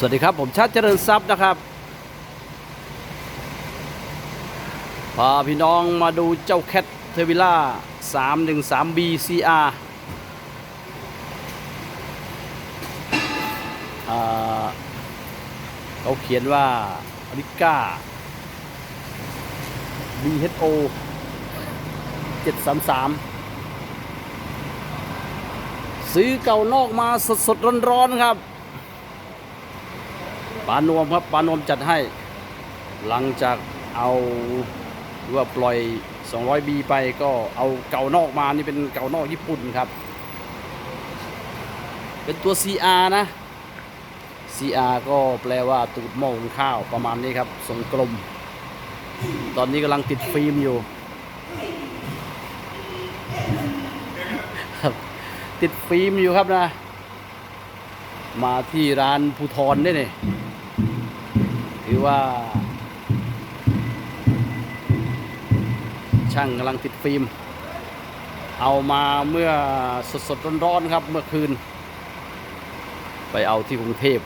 สวัสดีครับ ผมชัดเจริญทรัพย์นะครับ พาพี่น้องมาดูเจ้าแคทเทวิล่า 313 BCR อ่าเขาเขียนว่าริก้า BHO 733 ซื้อเก่านอกมาสดๆร้อนๆครับ ปานวมครับปานวมจัดให้ หลังจากเอาว่าปล่อย 200B ไปก็เอาเก่านอกมานี่เป็นเก่านอกญี่ปุ่นครับ เป็นตัว CR นะ CR ก็แปลว่าตูดหม้อหุงข้าวประมาณนี้ครับทรงกลม ตอนนี้กำลังติดฟิล์มอยู่ครับติดฟิล์มอยู่ครับนะ มาที่ร้านภูทรได้เนี่ย ถือว่า ช่างกำลังติดฟิล์ม เอามาเมื่อสดสดๆร้อนๆครับเมื่อคืน ไปเอาที่กรุงเทพ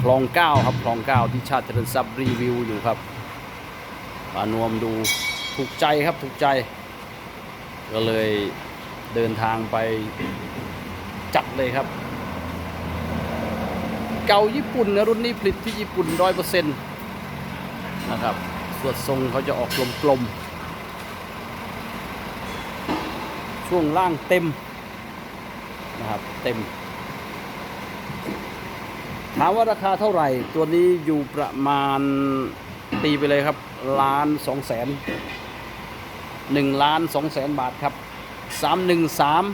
คลองเก้าครับคลองเก้าที่ชาติเจริญทรัพย์รีวิวอยู่ครับปานวมดูถูกใจครับถูกใจ ก็เลยเดินทางไปจัดเลยครับ เก่าญี่ปุ่นนะรุ่นนี้ผลิตที่ญี่ปุ่นร้อยเปอร์เซ็นต์ นะครับสวดทรงเขาจะออกกลมๆ ช่วงล่างเต็มนะครับเต็ม ถามว่าราคาเท่าไหร่ ตัวนี้อยู่ประมาณตีไปเลยครับล้านสองแสนหนึ่งล้านสองแสนบาทครับสามหนึ่งสาม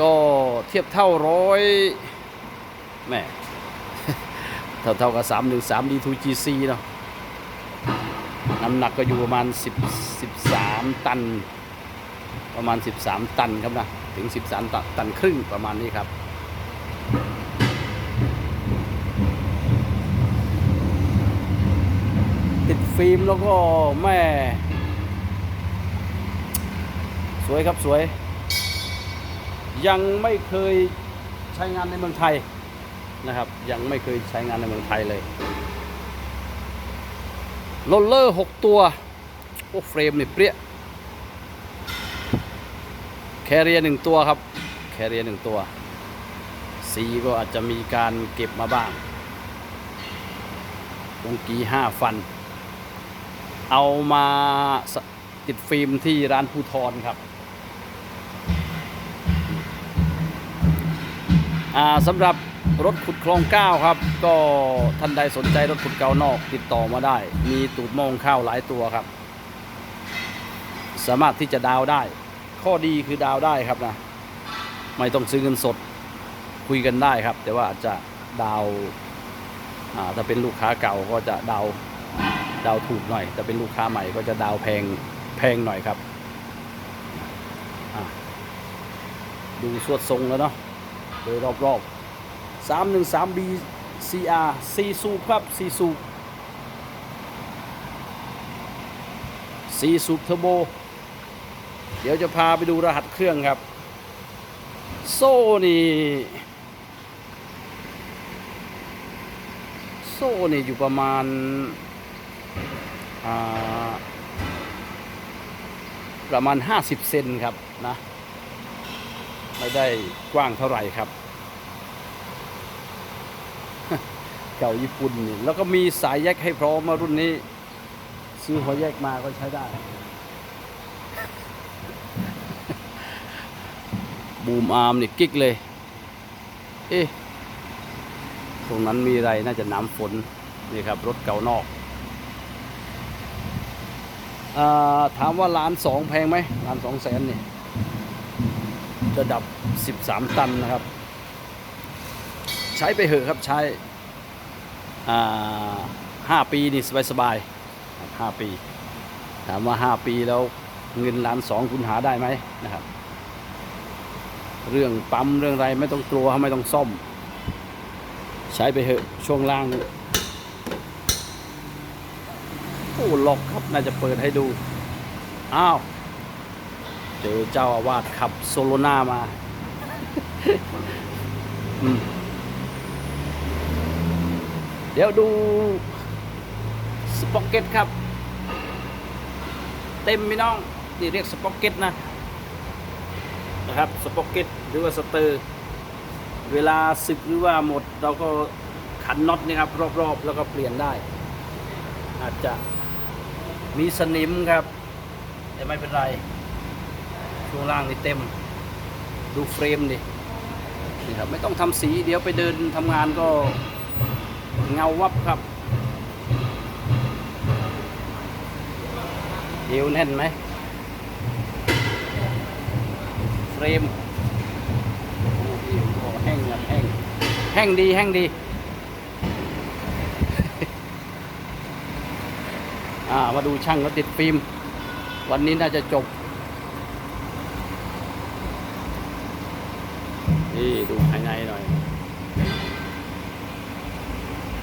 ก็เทียบเท่าร้อยแม่เท่าเท่ากับสามหนึ่งสาม D2GC เนาะ น้ำหนักก็อยู่ประมาณสิบสิบสามตัน ประมาณ 13 ตันครับนะ ถึง 13 ตันตันครึ่งประมาณนี้ครับติดฟิล์มแล้วก็แม่ สวยครับสวย ยังไม่เคยใช้งานในเมืองไทยนะครับ ยังไม่เคยใช้งานในเมืองไทยเลย โรลเลอร์ 6 ตัว โอ้เฟรมนี่เปรี้ยแคเรียหนึ่งตัวครับ แคเรียหนึ่งตัว สีก็อาจจะมีการเก็บมาบ้างวงกีห้าฟัน เอามาติดฟิล์มที่ร้านภูทรครับสำหรับ รถขุดคลองเก้าครับ ก็ท่านใดสนใจรถขุดเกานอก ติดต่อมาได้ มีตูดโมงข้าวหลายตัวครับ สามารถที่จะดาวได้ ข้อดีคือดาวได้ครับนะ ไม่ต้องซื้อเงินสดคุยกันได้ครับ แต่ว่าอาจจะดาวาถ้าเป็นลูกค้าเก่าก็จะดาวดาวถูกหน่อย แต่เป็นลูกค้าใหม่ก็จะดาวแพงแพงหน่อยครับ ดูสวดทรงแล้วเนาะโดยรอบๆ 313 B CR 4สูบครับ4สูบ4สูบเทอร์โบ เดี๋ยวจะพาไปดูรหัสเครื่องครับ โซ่นี่โซ่นี่อยู่ประมาณาประมาณ 50 เซนครับนะ ไม่ได้กว้างเท่าไหร่ครับ เก่าญี่ปุ่นนี่แล้วก็มีสายแยกให้พร้อมมารุ่นนี้ ซื้อหัวแยกมาก็ใช้ได้ บูมอาร์มนี่กิ๊กเลย เอ๊ะตรงนั้นมีอะไรน่าจะน้ำฝนนี่ครับ รถเก่านอกอถามว่าล้านสองแพงไหมล้านสองแสนนี่ระดับ 13 ตันนะครับ ใช้ไปเหอะครับใช้ ห้าปีนี่สบายๆครับห้าปี ถามว่าห้าปีแล้วเงินล้านสองคุณหาได้ไหมนะครับ เรื่องปั๊มเรื่องอะไรไม่ต้องกลัวไม่ต้องซ่อม ใช้ไปเหอะช่วงล่างนี่โอ้ล็อกครับน่าจะเปิดให้ดู อ้าว เจอเจ้าอาวาสขับโซโลนามา อืม ดี๋ยวดูสป็อกเก็ตครับ เต็มพี่น้องนี่เรียกสป็อกเก็ตนะนะครับสป็อกเก็ตหรือว่าสเตอร์ เวลาสึกหรือว่าหมด เราก็ขันน็อตนี่ครับรอบๆ แล้วก็เปลี่ยนได้ อาจจะมีสนิมครับ แต่ไม่เป็นไร ช่วงล่างนี่เต็ม ดูเฟรมดินี่ครับไม่ต้องทำสีเดี๋ยวไปเดินทำงานก็ เงาวับครับเอวแน่นไหมเฟรมโอ้เอวก็แห้งแห้งแห้งดีแห้งดีอ่ามาดูช่างเขาติดฟิล์ม วันนี้น่าจะจบ นี่ ดูภายในหน่อย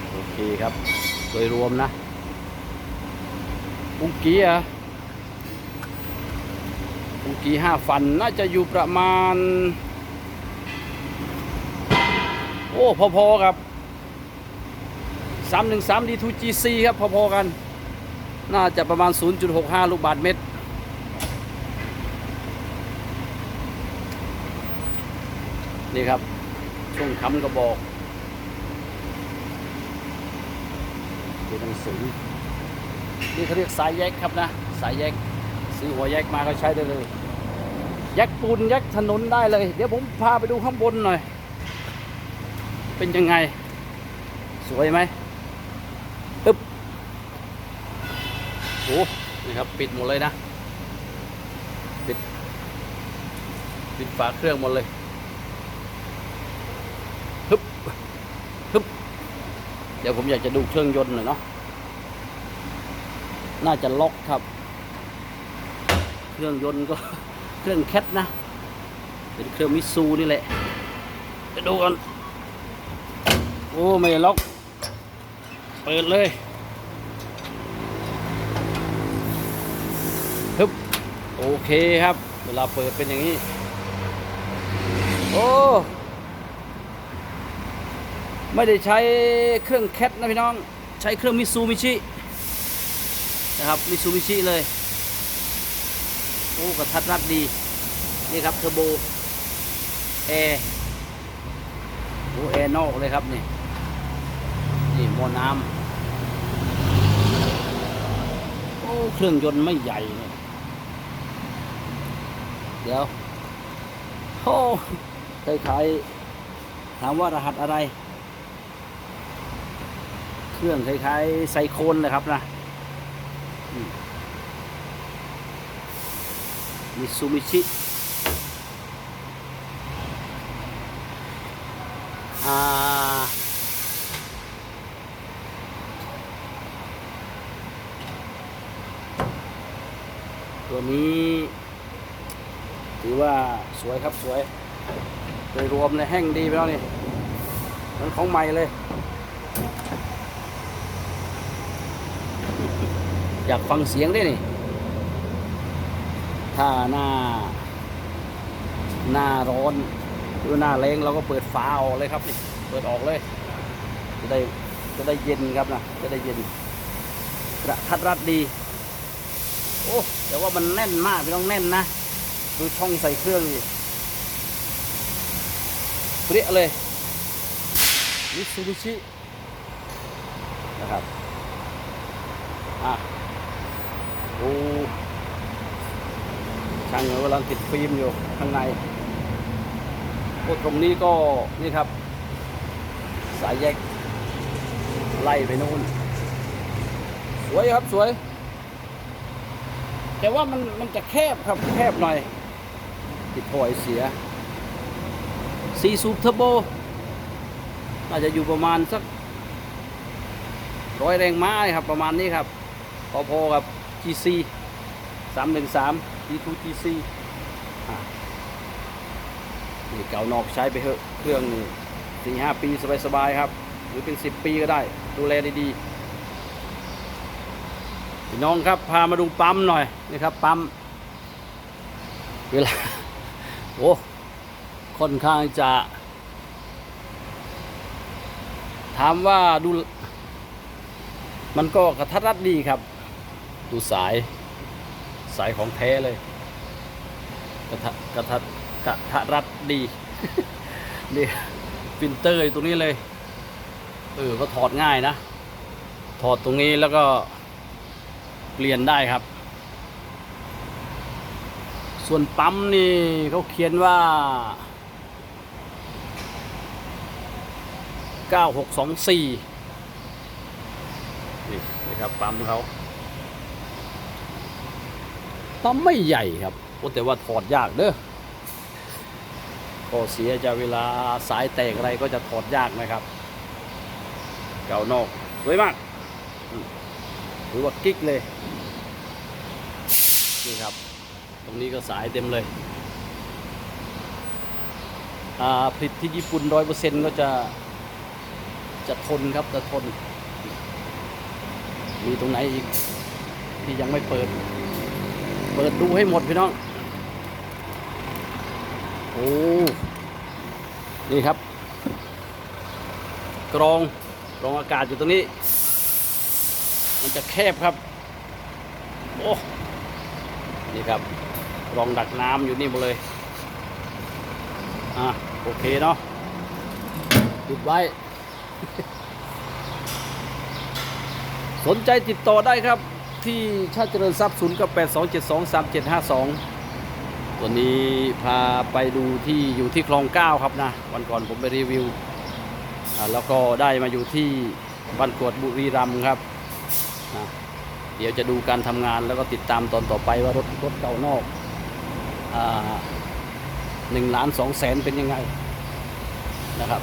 โอ เคครับ โดยรวมนะปุงกี้อะปุงกี้ห้าฟันน่าจะอยู่ประมาณ โอ้พอๆครับ313 D2GC ครับพอๆกัน น่าจะประมาณ 0.65 ลูกบาทเมตรนี่ครับช่วงค้ำกระบอก เป็นหนังสือนี่เขาเรียกสายแยกครับนะ สายแยกซื้อหัวแยกมาก็ใช้ได้เลยแยกปูนแยกถนนได้เลย เดี๋ยวผมพาไปดูข้างบนหน่อย เป็นยังไง สวยไหมอึ๊บโอ้นี่ครับ ปิดหมดเลยนะ ปิด ปิดฝาเครื่องหมดเลย ฮึบฮึบเดี๋ยวผมอยากจะดูเครื่องยนต์หน่อยเนาะน่าจะล็อกครับ เครื่องยนต์ก็เครื่องแคทนะ เป็นเครื่องมิซูนี่แหละไปดูกันโอ้ไม่ล็อกเปิดเลยฮึบโอเคครับ เวลาเปิดเป็นอย่างนี้ โอ้ ไม่ได้ใช้เครื่องแคทนะพี่น้อง ใช้เครื่องมิซูมิชินะครับมิซูมิชิเลย โอ้กระทัดรัดดี นี่ครับเทอร์โบแอร์โอ้แอร์นอกเลยครับนี่ นี่หมอน้ำโอ้เครื่องยนต์ไม่ใหญ่เนี่ยเดี๋ยวโอ้คล้ายๆถามว่ารหัสอะไร เครื่องคล้ายๆไซโคนนะครับนะมิซูมิชิอ่าตัวนี้ ถือว่าสวยครับสวย โดยรวมเลยแห้งดีไปแล้วนี่มันของใหม่เลย อยากฟังเสียงได้นี่ถ้าหน้า หน้าร้อนหรือหน้าแรงเราก็เปิดฝาออกเลยครับนี่เปิดออกเลย จะได้จะได้เย็นครับนะจะได้เย็นกระทัดรัดดี โอ้แต่ว่ามันแน่นมากพี่ต้องแน่นนะดูช่องใส่เครื่องดิเปรี้ยเลยมิซูบิชินะครับ อะ โอ้ช่างเขากำลังติดฟิล์มอยู่ข้างในโอ้ตรงนี้ก็นี่ครับ สายแยก ไล่ไปนู่น สวยครับสวย แต่ว่ามันมันจะแคบครับแคบหน่อย ติดถอยเสียซีซูเทอร์โบอาจจะอยู่ประมาณสักร้อยแรงม้าครับประมาณนี้ครับ พอๆกับ GC 313 D2 GC อะนี่เก่านอกใช้ไปเถอะเครื่องนี่สี่ห้าปีสบายๆครับ หรือเป็น10ปีก็ได้ ดูแลดีๆพี่น้องครับพามาดูปั๊มหน่อยนี่ครับปั๊มเวลาโอ้ค่อนข้างจะ ถามว่าดู มันก็กระทัดรัดดีครับ ดูสาย สายของแท้เลย กระทะกระทะกระทะรัดดีนี่ฟิลเตอร์ตรงนี้เลย เออ ก็ถอดง่ายนะ ถอดตรงนี้แล้วก็เปลี่ยนได้ครับ ส่วนปั๊มนี่เขาเขียนว่า 9624 นี่นะครับปั๊มเขา ปั๊มไม่ใหญ่ครับโอ้แต่ว่าถอดยากเด้อก็เสียจะเวลาสายแตกอะไรก็จะถอดยากนะครับ เก่านอกสวยมากอืมถือว่ากิ๊กเลยนี่ครับ ตรงนี้ก็สายเต็มเลยอ่าผลิตที่ญี่ปุ่นร้อยเปอร์เซ็นต์ก็จะจะทนครับจะทน มีตรงไหนอีกที่ยังไม่เปิด เปิดดูให้หมดพี่น้อง โอ้ นี่ครับ กรอง กรองอากาศอยู่ตรงนี้ มันจะแคบครับ โอ้ นี่ครับ กรองดักน้ำอยู่นี่หมดเลย อะ โอเคเนาะปิดไว้ สนใจติดต่อได้ครับ ที่ชาติเจริญทรัพย์ศูนย์ก็82723752ตัวนี้พาไปดูที่อยู่ที่คลองเก้าครับนะ วันก่อนผมไปรีวิว แล้วก็ได้มาอยู่ที่บ้านกวดบุรีรัมย์ครับนะเดี๋ยวจะดูการทำงานแล้วก็ติดตามตอนต่อไปว่ารถรถเก่านอกหนึ่งล้านสองแสนเป็นยังไงนะครับ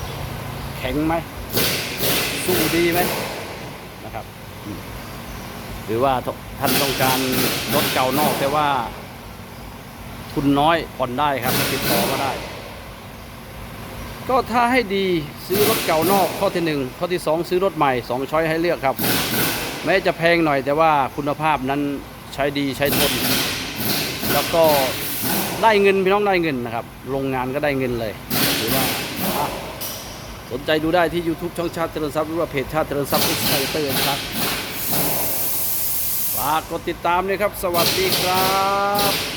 แข็งไหมสู้ดีไหมนะครับ หรือว่าท่านต้องการรถเก่านอกแต่ว่า ทุนน้อยผ่อนได้ครับติดต่อมาได้ ก็ถ้าให้ดีซื้อรถเก่านอกข้อที่หนึ่งข้อที่สองซื้อรถใหม่สองช้อยให้เลือกครับ แม้จะแพงหน่อยแต่ว่าคุณภาพนั้นใช้ดีใช้ทน แล้วก็ได้เงินพี่น้องได้เงินนะครับโรงงานก็ได้เงินเลยหรือว่าสนใจดูได้ที่ YouTube ช่องชาติเจริญทรัพย์หรือว่าเพจชาติเจริญทรัพย์อุตสาหเตอร์ครับ ฝากกดติดตามด้วยครับ สวัสดีครับ